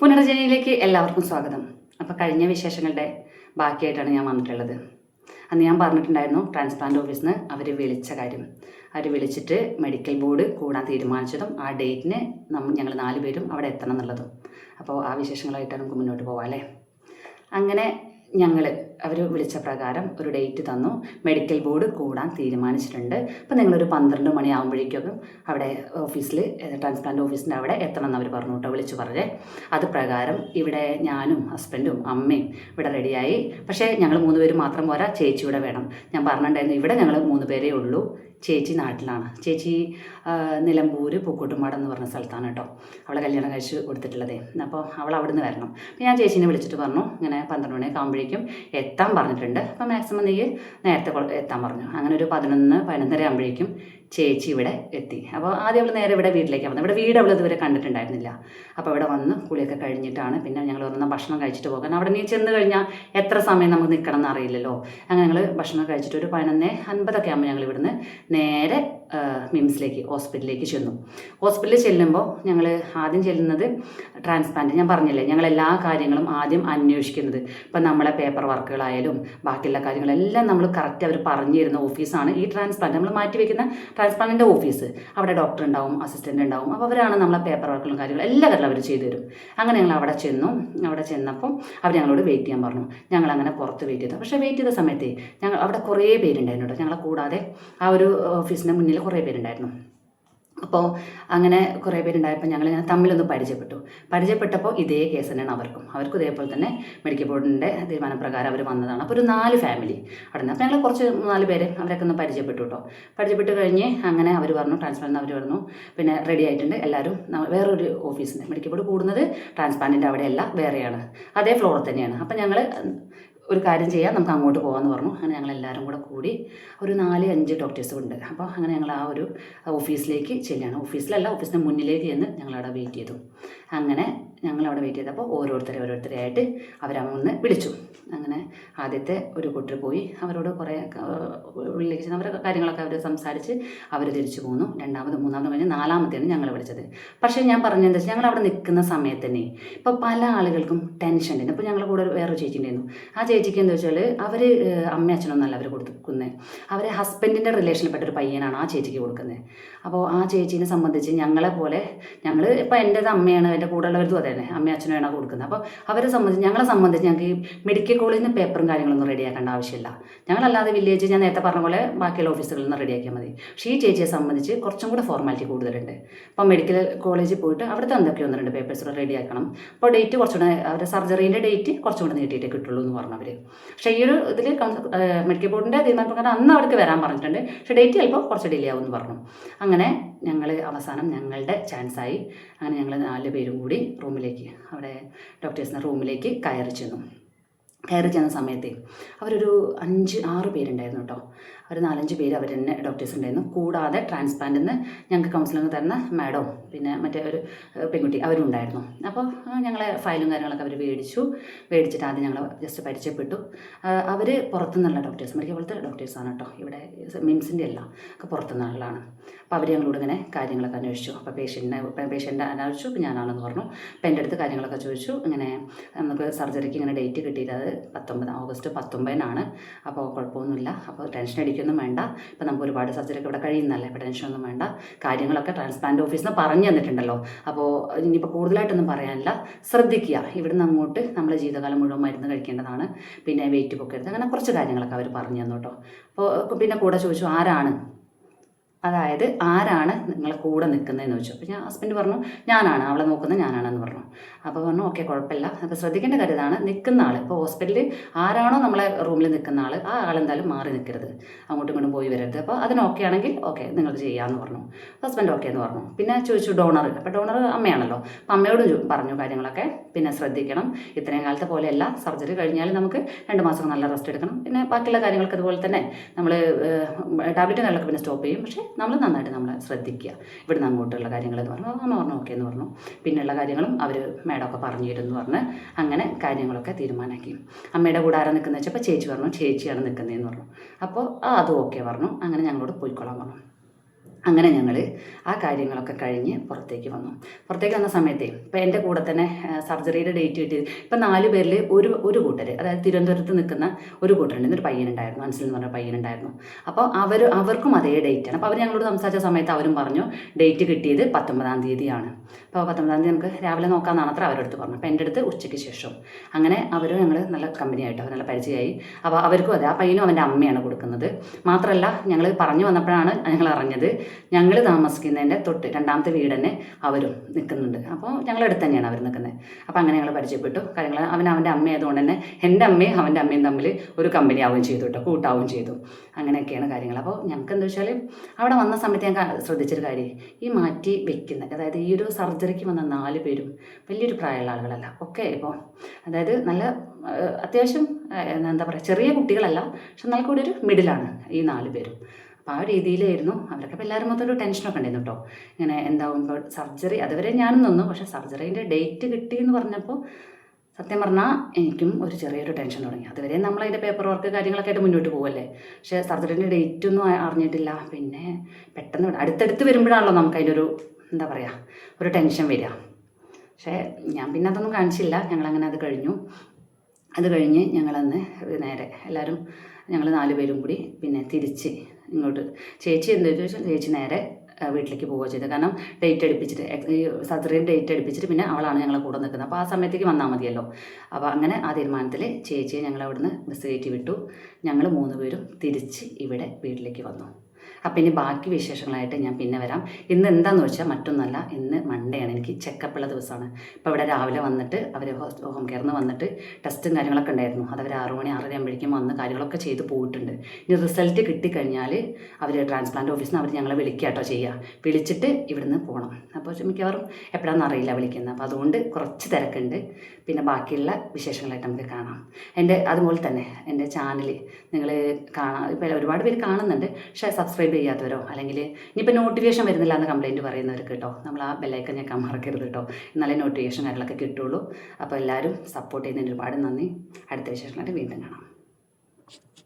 പുനർജനിയിലേക്ക് എല്ലാവർക്കും സ്വാഗതം. അപ്പോൾ കഴിഞ്ഞ വിശേഷങ്ങളുടെ ബാക്കിയായിട്ടാണ് ഞാൻ വന്നിട്ടുള്ളത്. അന്ന് ഞാൻ പറഞ്ഞിട്ടുണ്ടായിരുന്നു ട്രാൻസ്പ്ലാന്റ് ഓഫീസിൽ നിന്ന് അവർ വിളിച്ച കാര്യം. അവർ വിളിച്ചിട്ട് മെഡിക്കൽ ബോർഡ് കൂടാൻ തീരുമാനിച്ചതും ആ ഡേറ്റിന് നമ്മൾ ഞങ്ങൾ നാല് പേരും അവിടെ എത്തണം എന്നുള്ളതും. അപ്പോൾ ആ വിശേഷങ്ങളായിട്ട് നമുക്ക് മുന്നോട്ട് പോവാം അല്ലേ? അങ്ങനെ ഞങ്ങൾ അവർ വിളിച്ച പ്രകാരം ഒരു ഡേറ്റ് തന്നു. മെഡിക്കൽ ബോർഡ് കൂടാൻ തീരുമാനിച്ചിട്ടുണ്ട്. അപ്പോൾ നിങ്ങളൊരു പന്ത്രണ്ട് മണിയാകുമ്പോഴേക്കും അവിടെ ഓഫീസിൽ ട്രാൻസ്പ്ലാന്റ് ഓഫീസിന്റെ അവിടെ എത്തണം എന്ന് അവർ പറഞ്ഞു കേട്ടോ വിളിച്ചു പറഞ്ഞേ. അത് പ്രകാരം ഇവിടെ ഞാനും ഹസ്ബൻഡും അമ്മയും ഇവിടെ റെഡിയായി. പക്ഷേ ഞങ്ങൾ മൂന്ന് പേര് മാത്രം പോരാ ചേച്ചി ഇവിടെ വേണം. ഞാൻ പറഞ്ഞിട്ടുണ്ടായിരുന്നു ഇവിടെ ഞങ്ങൾ മൂന്ന് പേരേ ഉള്ളൂ. ചേച്ചി നാട്ടിലാണ്. ചേച്ചി നിലമ്പൂർ പൂക്കോട്ടുമാട് എന്ന് പറഞ്ഞ സ്ഥലത്താണ് കേട്ടോ അവളെ കല്യാണം കഴിച്ച് കൊടുത്തിട്ടുള്ളതേ. അപ്പോൾ അവൾ അവിടെ നിന്ന് വരണം ഞാൻ ചേച്ചീനെ വിളിച്ചിട്ട് പറഞ്ഞു. ഇങ്ങനെ പന്ത്രണ്ട് മണി ആകുമ്പോഴേക്കും എത്താൻ പറഞ്ഞിട്ടുണ്ട്. അപ്പോൾ മാക്സിമം നീ നേരത്തെ എത്താൻ പറഞ്ഞു. അങ്ങനെ ഒരു പതിനൊന്ന് പതിനൊന്നര ആകുമ്പോഴേക്കും ചേച്ചി ഇവിടെ എത്തി. അപ്പോൾ ആദ്യം അവൾ നേരെ ഇവിടെ വീട്ടിലേക്ക് വന്നത് ഇവിടെ വീട് അവൾ ഇതുവരെ കണ്ടിട്ടുണ്ടായിരുന്നില്ല. അപ്പോൾ ഇവിടെ വന്ന് കുളിയൊക്കെ കഴിഞ്ഞിട്ടാണ് പിന്നെ ഞങ്ങൾ വന്ന ഭക്ഷണം കഴിച്ചിട്ട് പോകാൻ അവിടെ നീ ചെന്ന് കഴിഞ്ഞാൽ എത്ര സമയം നമുക്ക് നിൽക്കണം എന്ന് അറിയില്ലല്ലോ അങ്ങനെ ഞങ്ങൾ ഭക്ഷണം കഴിച്ചിട്ട് ഒരു പതിനൊന്ന് അൻപതൊക്കെ ആകുമ്പോൾ ഞങ്ങൾ ഇവിടുന്ന് നേരെ മിംസിലേക്ക് ഹോസ്പിറ്റലിലേക്ക് ചെന്നു. ഹോസ്പിറ്റലിൽ ചെല്ലുമ്പോൾ ഞങ്ങൾ ആദ്യം ചെല്ലുന്നത് ട്രാൻസ്പ്ലാന്റ്. ഞാൻ പറഞ്ഞില്ലേ ഞങ്ങൾ എല്ലാ കാര്യങ്ങളും ആദ്യം അന്വേഷിക്കുന്നത്. ഇപ്പം നമ്മളെ പേപ്പർ വർക്കുകളായാലും ബാക്കിയുള്ള കാര്യങ്ങളെല്ലാം നമ്മൾ കറക്റ്റ് അവർ പറഞ്ഞു തരുന്ന ഓഫീസാണ് ഈ ട്രാൻസ്പ്ലാന്റ്. നമ്മൾ മാറ്റി വെക്കുന്ന ട്രാൻസ്പ്ലാന്റിന്റെ ഓഫീസ് അവിടെ ഡോക്ടർ ഉണ്ടാവും അസിസ്റ്റന്റ് ഉണ്ടാവും. അപ്പോൾ അവരാണ് നമ്മളെ പേപ്പർ വർക്കുകളും കാര്യങ്ങളും എല്ലാ കാര്യങ്ങളും അവർ ചെയ്തു തരും. അങ്ങനെ ഞങ്ങൾ അവിടെ ചെന്നു. അവിടെ ചെന്നപ്പോൾ അവർ ഞങ്ങളോട് വെയിറ്റ് ചെയ്യാൻ പറഞ്ഞു. ഞങ്ങൾ അങ്ങനെ പുറത്ത് വെയിറ്റ് ചെയ്തു. പക്ഷേ വെയിറ്റ് ചെയ്ത സമയത്ത് ഞങ്ങൾ അവിടെ കുറേ പേരുണ്ടായിരുന്നു ഞങ്ങളെ കൂടാതെ ആ ഒരു ഓഫീസിന്റെ മുന്നിൽ കുറേ പേരുണ്ടായിരുന്നു. അപ്പോൾ അങ്ങനെ കുറേ പേരുണ്ടായപ്പോൾ ഞങ്ങൾ ഇങ്ങനെ തമ്മിലൊന്ന് പരിചയപ്പെട്ടു. പരിചയപ്പെട്ടപ്പോൾ ഇതേ കേസ് തന്നെയാണ് അവർക്കും. അവർക്കും ഇതേപോലെ തന്നെ മെഡിക്കൽ ബോർഡിന്റെ തീരുമാനപ്രകാരം അവർ വന്നതാണ്. അപ്പോൾ ഒരു നാല് ഫാമിലി അവിടെ നിന്ന് അപ്പോൾ ഞങ്ങൾ കുറച്ച് നാല് പേര് അവരൊക്കെ ഒന്ന് പരിചയപ്പെട്ടു കേട്ടോ പരിചയപ്പെട്ട് കഴിഞ്ഞ് അങ്ങനെ അവർ പറഞ്ഞു ട്രാൻസ്പ്ലാന്റ് അവർ പറഞ്ഞു. പിന്നെ റെഡി ആയിട്ടുണ്ട്. എല്ലാവരും വേറൊരു ഓഫീസിൽ മെഡിക്കൽ ബോർഡ് കൂടുന്നത് ട്രാൻസ്പ്ലാന്റിന്റെ അവിടെയല്ല വേറെയാണ്. അതേ ഫ്ലോറിൽ തന്നെയാണ്. അപ്പോൾ ഞങ്ങൾ ഒരു കാര്യം ചെയ്യാം നമുക്ക് അങ്ങോട്ട് പോകാമെന്ന് പറഞ്ഞു. അങ്ങനെ ഞങ്ങൾ എല്ലാവരും കൂടെ കൂടി ഒരു നാല് അഞ്ച് ഡോക്ടേഴ്സ് ഉണ്ട്. അപ്പോൾ അങ്ങനെ ഞങ്ങൾ ആ ഒരു ഓഫീസിലേക്ക് ചെല്ലുകയാണ്. ഓഫീസിലല്ല ഓഫീസിന്റെ മുന്നിലേക്ക് ചെന്ന് ഞങ്ങളവിടെ വെയിറ്റ് ചെയ്തു. അങ്ങനെ ഞങ്ങളവിടെ വെയിറ്റ് ചെയ്തപ്പോൾ ഓരോരുത്തരെ ഓരോരുത്തരെ ആയിട്ട് അവരന്ന് വിളിച്ചു. അങ്ങനെ ആദ്യത്തെ ഒരു കൂട്ടർ പോയി. അവരോട് കുറേ ഉള്ളിലേക്ക് ചെന്ന് അവരുടെ കാര്യങ്ങളൊക്കെ അവർ സംസാരിച്ച് അവർ തിരിച്ചു പോന്നു. രണ്ടാമത് മൂന്നാമത് കഴിഞ്ഞ് നാലാമത്തെയാണ് ഞങ്ങൾ വിളിച്ചത്. പക്ഷേ ഞാൻ പറഞ്ഞതെന്ന് വെച്ചാൽ ഞങ്ങൾ അവിടെ നിൽക്കുന്ന സമയത്ത് തന്നെ ഇപ്പോൾ പല ആളുകൾക്കും ടെൻഷൻ ഉണ്ടായിരുന്നു ഇപ്പോൾ ഞങ്ങൾ കൂടെ വേറൊരു ചേച്ചി ഉണ്ടായിരുന്നു. ആ ചേച്ചിക്ക് എന്താ വെച്ചാൽ അവർ അമ്മ അച്ഛനൊന്നല്ല അവർ കൊടുക്കുന്നത് അവരെ ഹസ്ബൻഡിന്റെ റിലേഷനിൽപ്പെട്ട ഒരു പയ്യനാണ് ആ ചേച്ചിക്ക് കൊടുക്കുന്നത് അപ്പോൾ ആ ചേച്ചീനെ സംബന്ധിച്ച് ഞങ്ങളെ പോലെ ഞങ്ങൾ ഇപ്പോൾ എന്റെ അമ്മയാണ് എന്റെ കൂടെ ഉള്ളവരതും അതെ തന്നെ അമ്മയും അച്ഛനുമാണ് കൊടുക്കുന്നത്. അപ്പോൾ അവരെ സംബന്ധിച്ച് ഞങ്ങളെ സംബന്ധിച്ച് ഞങ്ങൾക്ക് മെഡിക്കൽ കോളേജിൽ നിന്ന് പേപ്പറും കാര്യങ്ങളൊന്നും റെഡിയാക്കേണ്ട ആവശ്യമില്ല. ഞങ്ങളല്ലാതെ വില്ലേജ് ഞാൻ നേരത്തെ പറഞ്ഞ പോലെ ബാക്കിയുള്ള ഓഫീസുകളിൽ നിന്ന് റെഡിയാക്കിയാൽ മതി. പക്ഷേ ഈ ചേച്ചിയെ സംബന്ധിച്ച് കുറച്ചും കൂടെ ഫോർമാലിറ്റി കൂടുതലുണ്ട്. അപ്പോൾ മെഡിക്കൽ കോളേജിൽ പോയിട്ട് അവിടുത്തെ എന്തൊക്കെയോ ഒന്ന് രണ്ട് പേപ്പേഴ്സ് റെഡിയാക്കണം അപ്പോൾ ഡേറ്റ് കുറച്ചുകൂടെ അവരുടെ സർജറീന്റെ ഡേറ്റ് കുറച്ചും കൂടെ നീട്ടിയിട്ടേ കിട്ടുള്ളൂ എന്ന് പറഞ്ഞു അവർ പക്ഷേ ഈ ഒരു ഇതിൽ മെഡിക്കൽ ബോർഡിന്റെ തീരുമാനപ്രകാരം അന്ന് അവർക്ക് വരാൻ പറഞ്ഞിട്ടുണ്ട്. പക്ഷേ ഡേറ്റ് ചിലപ്പോൾ കുറച്ച് ഡിലേ ആവുമെന്ന് പറഞ്ഞു. അങ്ങനെ ഞങ്ങൾ അവസാനം ഞങ്ങളുടെ ചാൻസായി അങ്ങനെ ഞങ്ങൾ നാല് പേരും കൂടി റൂമിലേക്ക് അവിടെ ഡോക്ടേഴ്സിന്റെ റൂമിലേക്ക് കയറി ചെന്നു. കയറി ചെന്ന സമയത്ത് അവരൊരു അഞ്ച് ആറ് പേരുണ്ടായിരുന്നു കേട്ടോ. ഒരു നാലഞ്ച് പേര് അവർ തന്നെ ഡോക്ടേഴ്സ് ഉണ്ടായിരുന്നു. കൂടാതെ ട്രാൻസ്പ്ലാന്റിൽ നിന്ന് ഞങ്ങൾക്ക് കൗൺസിലിംഗ് തരുന്ന മാഡവും പിന്നെ മറ്റേ ഒരു പെൺകുട്ടി അവരും ഉണ്ടായിരുന്നു അപ്പോൾ ഞങ്ങളെ ഫയലും കാര്യങ്ങളൊക്കെ അവർ മേടിച്ചു. മേടിച്ചിട്ട് ആദ്യം ഞങ്ങൾ ജസ്റ്റ് പരിചയപ്പെട്ടു. അവർ പുറത്തുനിന്നുള്ള ഡോക്ടേഴ്സ് മെഡിക്കൽ പോലത്തെ ഡോക്ടേഴ്സാണ് കേട്ടോ. ഇവിടെ മിംസിന്റെ അല്ല ഒക്കെ പുറത്തുനിന്നുള്ളതാണ് അപ്പോൾ അവർ ഞങ്ങളോട് ഇങ്ങനെ കാര്യങ്ങളൊക്കെ അന്വേഷിച്ചു. അപ്പോൾ പേഷ്യന്റിനെ പേഷ്യന്റ് അന്വേഷിച്ചു. അപ്പോൾ ഞാനാണെന്ന് പറഞ്ഞു. അപ്പോൾ എന്റെ അടുത്ത് കാര്യങ്ങളൊക്കെ ചോദിച്ചു. ഇങ്ങനെ നമുക്ക് സർജറിക്ക് ഇങ്ങനെ ഡേറ്റ് കിട്ടിയത് അത് പത്തൊമ്പത് ഓഗസ്റ്റ് പത്തൊമ്പതിനാണ്. അപ്പോൾ കുഴപ്പമൊന്നുമില്ല. അപ്പോൾ ടെൻഷൻ അടിക്കൊന്നും വേണ്ട. ഇപ്പോൾ നമുക്ക് ഒരുപാട് സർജറിക്ക് ഇവിടെ കഴിയുന്നല്ലേ ഇപ്പോൾ ടെൻഷനൊന്നും വേണ്ട. കാര്യങ്ങളൊക്കെ ട്രാൻസ്പ്ലാന്റ് ഓഫീസിൽ നിന്ന് പറഞ്ഞു തന്നിട്ടുണ്ടല്ലോ. അപ്പോൾ ഇനിയിപ്പോൾ കൂടുതലായിട്ടൊന്നും പറയാനില്ല. ശ്രദ്ധിക്കുക. ഇവിടുന്ന് അങ്ങോട്ട് നമ്മുടെ ജീവിതകാലം മുഴുവൻ മരുന്ന് കഴിക്കേണ്ടതാണ്. പിന്നെ വെയിറ്റ് പൊക്കരുത്. അങ്ങനെ കുറച്ച് കാര്യങ്ങളൊക്കെ അവർ പറഞ്ഞു തന്നു കേട്ടോ. അപ്പോൾ പിന്നെ കൂടെ ചോദിച്ചു ആരാണ്? അതായത് ആരാണ് നിങ്ങളെ കൂടെ നിൽക്കുന്നതെന്ന് ചോദിച്ചു. അപ്പോൾ ഞാൻ ഹസ്ബൻഡ് പറഞ്ഞു ഞാനാണ്. അവളെ നോക്കുന്നത് ഞാനാണെന്ന് പറഞ്ഞു. അപ്പോൾ പറഞ്ഞു ഓക്കെ കുഴപ്പമില്ല. അപ്പോൾ ശ്രദ്ധിക്കേണ്ട കാര്യതാണ് നിൽക്കുന്ന ആൾ ഇപ്പോൾ ഹോസ്പിറ്റലിൽ ആരാണോ നമ്മളെ റൂമിൽ നിൽക്കുന്ന ആൾ ആ ആളെന്തായാലും മാറി നിൽക്കരുത്. അങ്ങോട്ടും ഇങ്ങോട്ടും പോയി വരരുത്. അപ്പോൾ അതിന് ഓക്കെ ആണെങ്കിൽ ഓക്കെ നിങ്ങൾ ചെയ്യാമെന്ന് പറഞ്ഞു. ഹസ്ബൻഡ് ഓക്കെ എന്ന് പറഞ്ഞു. പിന്നെ ചോദിച്ചു ഡോണർ അപ്പോൾ ഡോണർ അമ്മയാണല്ലോ. അപ്പോൾ അമ്മയോട് പറഞ്ഞു കാര്യങ്ങളൊക്കെ. പിന്നെ ശ്രദ്ധിക്കണം. ഇത്രയും കാലത്തെ പോലെയല്ല. സർജറി കഴിഞ്ഞാൽ നമുക്ക് രണ്ട് മാസം നല്ല റെസ്റ്റ് എടുക്കണം. പിന്നെ ബാക്കിയുള്ള കാര്യങ്ങൾക്ക് അതുപോലെ തന്നെ നമ്മൾ ടാബ്ലറ്റ് കാര്യങ്ങളൊക്കെ പിന്നെ സ്റ്റോപ്പ് ചെയ്യും. പക്ഷേ നമ്മൾ നന്നായിട്ട് നമ്മൾ ശ്രദ്ധിക്കുക. ഇവിടുന്ന് അങ്ങോട്ടുള്ള കാര്യങ്ങൾ എന്ന് പറഞ്ഞു അമ്മ പറഞ്ഞു ഓക്കെ എന്ന് പറഞ്ഞു. പിന്നെയുള്ള കാര്യങ്ങളും അവർ മേഡമൊക്കെ പറഞ്ഞു തരുമെന്ന് പറഞ്ഞ് അങ്ങനെ കാര്യങ്ങളൊക്കെ തീരുമാനമാക്കി. അമ്മയുടെ കൂടെ ആരാ നിൽക്കുന്നത് വെച്ചപ്പോൾ ചേച്ചി പറഞ്ഞു ചേച്ചിയാണ് നിൽക്കുന്നതെന്ന് പറഞ്ഞു. അപ്പോൾ ആ അതും ഓക്കെ പറഞ്ഞു. അങ്ങനെ ഞങ്ങളോട് പോയിക്കൊള്ളാൻ പറഞ്ഞു. അങ്ങനെ ഞങ്ങൾ ആ കാര്യങ്ങളൊക്കെ കഴിഞ്ഞ് പുറത്തേക്ക് വന്നു. പുറത്തേക്ക് വന്ന സമയത്ത് ഇപ്പം എന്റെ കൂടെ തന്നെ സർജറിയുടെ ഡേറ്റ് കിട്ടി ഇപ്പം നാല് പേരിൽ ഒരു ഒരു കൂട്ടർ അതായത് തിരുവനന്തപുരത്ത് നിൽക്കുന്ന ഒരു കൂട്ടരുണ്ട് ഒരു പയ്യനുണ്ടായിരുന്നു മനസ്സിൽ എന്ന് പറഞ്ഞ പയ്യനുണ്ടായിരുന്നു അപ്പോൾ അവർ അവർക്കും അതേ ആണ്. അപ്പോൾ അവർ ഞങ്ങളോട് സംസാരിച്ച സമയത്ത് അവരും പറഞ്ഞു ഡേറ്റ് കിട്ടിയത് പത്തൊമ്പതാം തീയതിയാണ്. അപ്പോൾ പത്തൊമ്പതാം തീയതി നമുക്ക് രാവിലെ നോക്കാമെന്നാണ് അത്ര അവരുടെ അടുത്ത് പറഞ്ഞു അപ്പോൾ എന്റെ അടുത്ത് ഉച്ചയ്ക്ക് ശേഷം അങ്ങനെ അവർ ഞങ്ങൾ നല്ല കമ്പനിയായിട്ട് നല്ല പരിചയമായി. അപ്പോൾ അവർക്കും അതെ ആ പയ്യനും അവന്റെ അമ്മയാണ് കൊടുക്കുന്നത്. മാത്രമല്ല ഞങ്ങൾ പറഞ്ഞു വന്നപ്പോഴാണ് ഞങ്ങൾ അറിഞ്ഞത് ഞങ്ങൾ താമസിക്കുന്നതിന്റെ തൊട്ട് രണ്ടാമത്തെ വീട് തന്നെ അവരും നിൽക്കുന്നുണ്ട്. അപ്പോൾ ഞങ്ങളടുത്ത് തന്നെയാണ് അവർ നിൽക്കുന്നത് അപ്പോൾ അങ്ങനെ ഞങ്ങൾ പരിചയപ്പെട്ടു. കാര്യങ്ങൾ അവൻ അവന്റെ അമ്മ ആയതുകൊണ്ട് തന്നെ എന്റെ അമ്മയും അവന്റെ അമ്മയും തമ്മിൽ ഒരു കമ്പനി ആവുകയും ചെയ്തു കേട്ടോ കൂട്ടാവുകയും ചെയ്തു. അങ്ങനെയൊക്കെയാണ് കാര്യങ്ങൾ അപ്പോൾ ഞങ്ങൾക്ക് എന്താ വെച്ചാൽ അവിടെ വന്ന സമയത്ത് ഞാൻ ശ്രദ്ധിച്ചൊരു കാര്യം ഈ മാറ്റി വെക്കുന്ന അതായത് ഈ ഒരു സർജറിക്ക് വന്ന നാല് പേരും വലിയൊരു പ്രായമുള്ള ആളുകളല്ല. ഒക്കെ ഇപ്പോൾ അതായത് നല്ല അത്യാവശ്യം എന്താ പറയുക ചെറിയ കുട്ടികളല്ല പക്ഷെ എന്നാൽ കൂടി ഒരു മിഡിലാണ് ഈ നാല് പേരും. അപ്പോൾ ആ രീതിയിലായിരുന്നു. അവരൊക്കെ എല്ലാവരും മൊത്തം ഒരു ടെൻഷനൊക്കെ ഉണ്ടായിരുന്നു കേട്ടോ ഇങ്ങനെ എന്താവും ഇപ്പോൾ സർജറി അതുവരെ ഞാനും നിന്നു. പക്ഷേ സർജറീന്റെ ഡേറ്റ് കിട്ടി എന്ന് പറഞ്ഞപ്പോൾ സത്യം പറഞ്ഞാൽ എനിക്കും ഒരു ചെറിയൊരു ടെൻഷൻ തുടങ്ങി. അതുവരെ നമ്മൾ അതിന്റെ പേപ്പർ വർക്ക് കാര്യങ്ങളൊക്കെ ആയിട്ട് മുന്നോട്ട് പോകുമല്ലേ പക്ഷേ സർജറിന്റെ ഡേറ്റ് ഒന്നും അറിഞ്ഞിട്ടില്ല. പിന്നെ പെട്ടെന്ന് അടുത്തടുത്ത് വരുമ്പോഴാണല്ലോ നമുക്ക് അതിന്റെ ഒരു എന്താ പറയുക ഒരു ടെൻഷൻ വരിക. പക്ഷേ ഞാൻ പിന്നെ അതൊന്നും കാണിച്ചില്ല. ഞങ്ങളങ്ങനെ അത് കഴിഞ്ഞു. അത് കഴിഞ്ഞ് ഞങ്ങളന്ന് നേരെ എല്ലാവരും ഞങ്ങൾ നാല് പേരും കൂടി പിന്നെ തിരിച്ച് ഇങ്ങോട്ട്. ചേച്ചി എന്താ ചോദിച്ചാൽ ചേച്ചി നേരെ വീട്ടിലേക്ക് പോവുക ചെയ്തത്. കാരണം ഡേറ്റ് അടുപ്പിച്ചിട്ട് സർജറിയുടെ ഡേറ്റ് അടുപ്പിച്ചിട്ട് പിന്നെ അവളാണ് ഞങ്ങളെ കൂടെ നിൽക്കുന്നത്. അപ്പോൾ ആ സമയത്തേക്ക് വന്നാൽ മതിയല്ലോ. അപ്പോൾ അങ്ങനെ ആ തീരുമാനത്തിൽ ചേച്ചിയെ ഞങ്ങൾ അവിടുന്ന് ബസ് കയറ്റി വിട്ടു. ഞങ്ങൾ മൂന്ന് പേരും തിരിച്ച് ഇവിടെ വീട്ടിലേക്ക് വന്നു. അപ്പം ഇനി ബാക്കി വിശേഷങ്ങളായിട്ട് ഞാൻ പിന്നെ വരാം. ഇന്ന് എന്താന്ന് വെച്ചാൽ മറ്റൊന്നല്ല ഇന്ന് മൺഡേ ആണ്. എനിക്ക് ചെക്കപ്പ് ഉള്ള ദിവസമാണ്. ഇപ്പോൾ ഇവിടെ രാവിലെ വന്നിട്ട് അവർ ഹോം കെയറിൽ നിന്ന് വന്നിട്ട് ടെസ്റ്റും കാര്യങ്ങളൊക്കെ ഉണ്ടായിരുന്നു. അത് അവർ ആറു മണി ആറര ആകുമ്പോഴേക്കും വന്ന് കാര്യങ്ങളൊക്കെ ചെയ്ത് പോയിട്ടുണ്ട്. ഇനി റിസൾട്ട് കിട്ടിക്കഴിഞ്ഞാൽ അവർ ട്രാൻസ്പ്ലാന്റ് ഓഫീസിൽ നിന്ന് അവർ ഞങ്ങളെ വിളിക്കുക കേട്ടോ ചെയ്യുക വിളിച്ചിട്ട് ഇവിടുന്ന് പോകണം അപ്പോൾ മിക്കവാറും എപ്പോഴാണെന്ന് അറിയില്ല വിളിക്കുന്നത്. അപ്പോൾ അതുകൊണ്ട് കുറച്ച് തിരക്കുണ്ട്. പിന്നെ ബാക്കിയുള്ള വിശേഷങ്ങളായിട്ട് നമുക്ക് കാണാം. എന്റെ അതുപോലെ തന്നെ എന്റെ ചാനൽ നിങ്ങൾ കാണാം ഇപ്പോൾ ഒരുപാട് പേര് കാണുന്നുണ്ട്. പക്ഷേ സബ്സ്ക്രൈബ് ചെയ്യാത്തവരോ? അല്ലെങ്കിൽ ഇനിയിപ്പോൾ നോട്ടിഫിക്കേഷൻ വരുന്നില്ല എന്ന് കംപ്ലയിന്റ് പറയുന്നവർക്ക് കേട്ടോ നമ്മൾ ആ ബെല്ലൈക്കൻ ഞെക്കാൻ മറക്കരുത് കേട്ടോ എന്നാലേ നോട്ടിഫിക്കേഷൻ കാര്യങ്ങളൊക്കെ കിട്ടുള്ളൂ. അപ്പോൾ എല്ലാവരും സപ്പോർട്ട് ചെയ്യുന്നതിന് ഒരുപാട് നന്ദി. അടുത്ത വിശേഷങ്ങളായിട്ട് വീണ്ടും കാണാം.